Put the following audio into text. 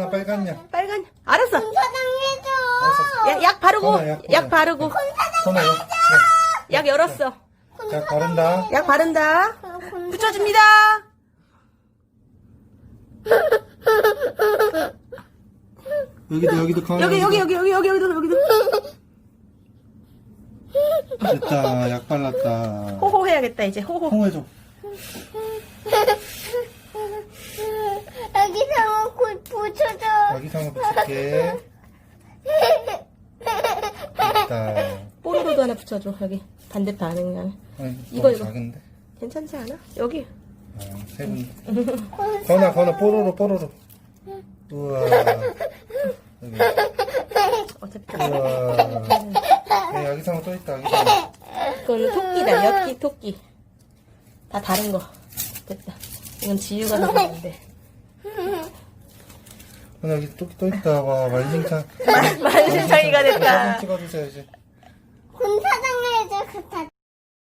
나 빨간 약. 빨간 알았어. 알았어. 야, 약 바르고 선아, 약약 바르고 선아, 약. 약 열었어 약, 약 바른다. 약 바른다 붙여줍니다 여기도, 여기도 가만 여기 여기 여기 여기 여기 여기도 여기도 됐다. 약 발랐다. 호호 해야겠다 이제 호호 홍해줘. 여기서 곧 붙 여줘. 여기서 붙일게. 됐다. 뽀로로도 하나 붙여줘 여기 반대편 안에 아니, 이거, 너무 이거. 작은데? 괜찮지 않아? 여기 아, 세 분. 건아, 건아, 뽀로로, 뽀로로. 우와. 여기. 어차피 우와. 네, 여기 상어 또 있다, 여기 상어. 그거는 토끼다 엽기 토끼 다 다른 거 됐다 이건 지유가 넣었는데 건아, 여기 또, 또 있다. 와, 말림창. 만신창이가 사진 됐다 찍어주세요, 이제. 군 사랑해줘. 그다